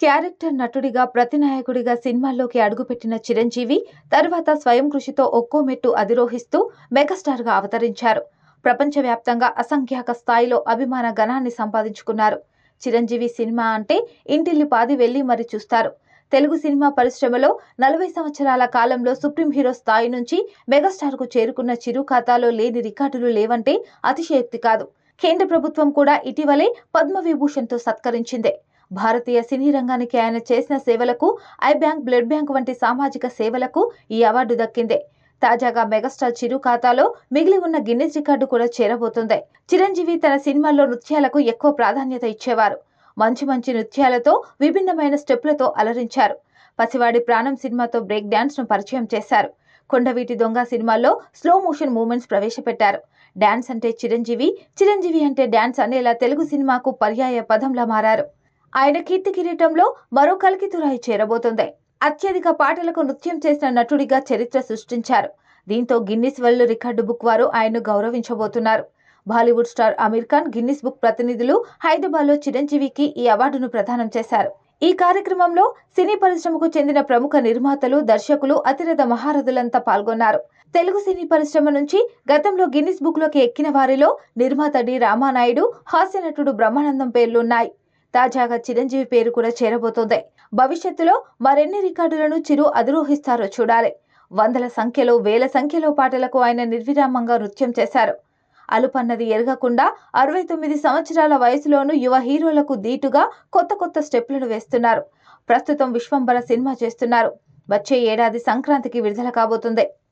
Character నటుడిగా ప్రతినాయకుడిగా సినిమాల్లోకి అడుగుపెట్టిన చిరంజీవి తర్వాత స్వయం కృషితో ఒక్కో మెట్టు అధిరోహిస్తూ మెగాస్టార్గా అవతరించారు. ప్రపంచవ్యాప్తంగా అసంఖ్యాక స్థాయిలో అభిమాన గణాన్ని సంపాదించుకున్నారు. చిరంజీవి సినిమా అంటే ఇంటిల్లి పాది వెళ్ళి మరి చూస్తారు. తెలుగు సినిమా పరిశ్రమలో నలభై సంవత్సరాల కాలంలో సుప్రీం హీరో స్థాయి నుంచి మెగాస్టార్కు చేరుకున్న చిరు ఖాతాలో లేని రికార్డులు లేవంటే అతిశయోక్తి కాదు. కేంద్ర ప్రభుత్వం కూడా ఇటీవలే పద్మవిభూషణ్తో సత్కరించిందే. భారతీయ సినీ రంగానికి ఆయన చేసిన సేవలకు ఐ బ్యాంక్ బ్లడ్ బ్యాంక్ వంటి సామాజిక సేవలకు ఈ అవార్డు దక్కిందే. తాజాగా మెగాస్టార్ చిరు ఖాతాలో మిగిలి ఉన్న గిన్నెస్ రికార్డు కూడా చేరబోతుంది. చిరంజీవి తన సినిమాల్లో నృత్యాలకు ఎక్కువ ప్రాధాన్యత ఇచ్చేవారు. మంచి మంచి నృత్యాలతో విభిన్నమైన స్టెప్లతో అలరించారు. పసివాడి ప్రాణం సినిమాతో బ్రేక్ డాన్స్ను పరిచయం చేశారు. కొండవీటి దొంగ సినిమాల్లో స్లో మోషన్ మూమెంట్స్ ప్రవేశపెట్టారు. డాన్స్ అంటే చిరంజీవి చిరంజీవి అంటే డాన్స్ అనేలా తెలుగు సినిమాకు పర్యాయ పదంలా మారారు. ఆయన కీర్తి కిరీటంలో మరో కలికితురాయి చేరబోతుంది. అత్యధిక పాటలకు నృత్యం చేసిన నటుడిగా చరిత్ర సృష్టించారు. దీంతో గిన్నిస్ వరల్డ్ రికార్డు బుక్ వారు ఆయన్ను గౌరవించబోతున్నారు. Bollywood star Aamir Khan Guinness book ప్రతినిధులు హైదరాబాద్లో చిరంజీవికి ఈ అవార్డును ప్రదానం చేశారు. ఈ కార్యక్రమంలో సినీ పరిశ్రమకు చెందిన ప్రముఖ నిర్మాతలు దర్శకులు అతిరథ మహారథులంతా పాల్గొన్నారు. తెలుగు సినీ పరిశ్రమ నుంచి గతంలో గిన్నిస్ బుక్లోకి ఎక్కిన వారిలో నిర్మాత డి. రామానాయుడు హాస్య నటుడు బ్రహ్మానందం పేర్లున్నాయి. తాజాగా చిరంజీవి పేరు కూడా చేరబోతోంది. భవిష్యత్తులో మరెన్ని రికార్డులను చిరు అధిరోహిస్తారో చూడాలి. వందల సంఖ్యలో వేల సంఖ్యలో పాటలకు ఆయన నిర్విరామంగా నృత్యం చేశారు. అలుపన్నది ఎరగకుండా అరవై తొమ్మిది సంవత్సరాల వయసులోనూ యువ హీరోలకు దీటుగా కొత్త కొత్త స్టెప్లను వేస్తున్నారు. ప్రస్తుతం విశ్వంబర సినిమా చేస్తున్నారు. వచ్చే ఏడాది సంక్రాంతికి విడుదల కాబోతుంది.